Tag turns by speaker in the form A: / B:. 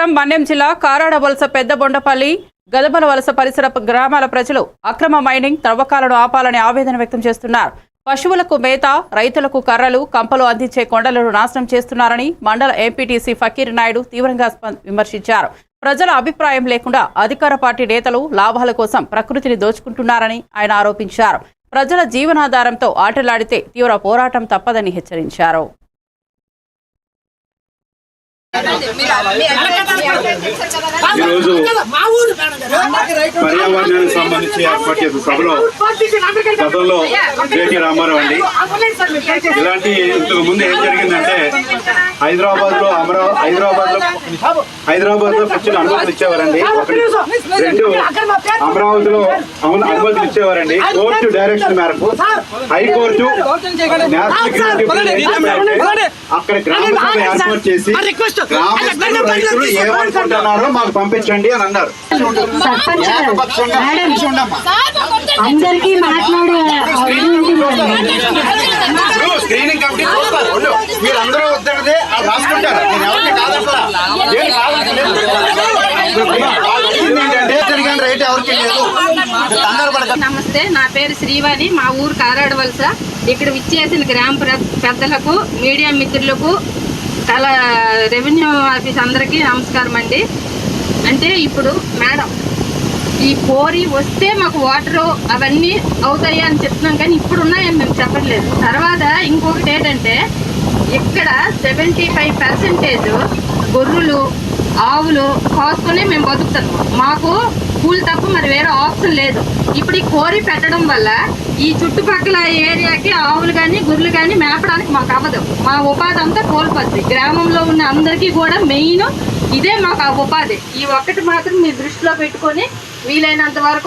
A: అనంతపురం మన్యం జిల్లా కారాడ వలస పెద్ద బొండపల్లి గదబల వలస పరిసర గ్రామాల ప్రజలు అక్రమ మైనింగ్ తవ్వకాలను ఆపాలని ఆవేదన వ్యక్తం చేస్తున్నారు. పశువులకు మేత రైతులకు కర్రలు కంపలు అందించే కొండలను నాశనం చేస్తున్నారని మండల ఎంపీటీసీ ఫకీర్ నాయుడు తీవ్రంగా విమర్శించారు. ప్రజల అభిప్రాయం లేకుండా అధికార పార్టీ నేతలు లాభాల కోసం ప్రకృతిని దోచుకుంటున్నారని ఆయన ఆరోపించారు. ప్రజల జీవనాధారంతో ఆటలాడితే తీవ్ర పోరాటం తప్పదని హెచ్చరించారు.
B: Mira, mira, mira, ఈరోజు పర్యావరణానికి సంబంధించి ఏర్పాటు చేసిన సభలో గతంలో జేటీ రామారావు అండి. ఇలాంటి ఇంతకు ముందు ఏం జరిగిందంటే హైదరాబాద్లో అమరావతి హైదరాబాద్లో హైదరాబాద్లో పిచ్చిన అనుమతులు ఇచ్చేవారండి. రెండు అమరావతిలో అనుమతులు ఇచ్చేవారండి. కోర్టు డైరెక్షన్ మేరకు హైకోర్టు నేషనల్ అక్కడ గ్రామ సభ ఏర్పాటు చేసి గ్రామస్తులు రైతులు ఏమనుకుంటున్నారో మాకు పంపించండి అని అన్నారు.
C: అందరికీ మాట్లాడే
B: స్క్రీనింగ్ కమిటీ చూస్తారు. మీరు అందరూ రాసుకుంటారు. నేను ఎవరికి ఏం రైట్ ఎవరికి లేదు.
D: నమస్తే నా పేరు శ్రీవాణి మా ఊరు కారాడ వలస. ఇక్కడ విచ్చేసిన గ్రామ ప్ర- పెద్దలకు మీడియా మిత్రులకు కల రెవెన్యూ ఆఫీస్ అందరికీ నమస్కారం అండి. అంటే ఇప్పుడు మేడం ఈ కోరి వస్తే మాకు వాటర్ అవన్నీ అవుతాయి అని చెప్తున్నాం కానీ ఇప్పుడు ఉన్నాయని మేము చెప్పట్లేదు. తర్వాత ఇంకొకటి ఏంటంటే ఇక్కడ సెవెంటీ ఫైవ్ పర్సెంటేజ్ గొర్రెలు ఆవులు కాసుకునే మేము బతుకుతాం. మాకు కూలి తప్ప మరి వేరే ఆప్షన్ లేదు. ఇప్పుడు ఈ కోరి పెట్టడం వల్ల ఈ చుట్టుపక్కల ఏరియాకి ఆవులు కానీ గొర్రెలు కానీ మేపడానికి మాకు అవ్వదు. మా ఉపాధి అంతా కోల్పోద్ది. గ్రామంలో ఉన్న అందరికీ కూడా మెయిన్ ఇదే మాకు ఆ ఉపాధి. ఈ ఒక్కటి మాత్రం మీ దృష్టిలో పెట్టుకొని వీలైనంత వరకు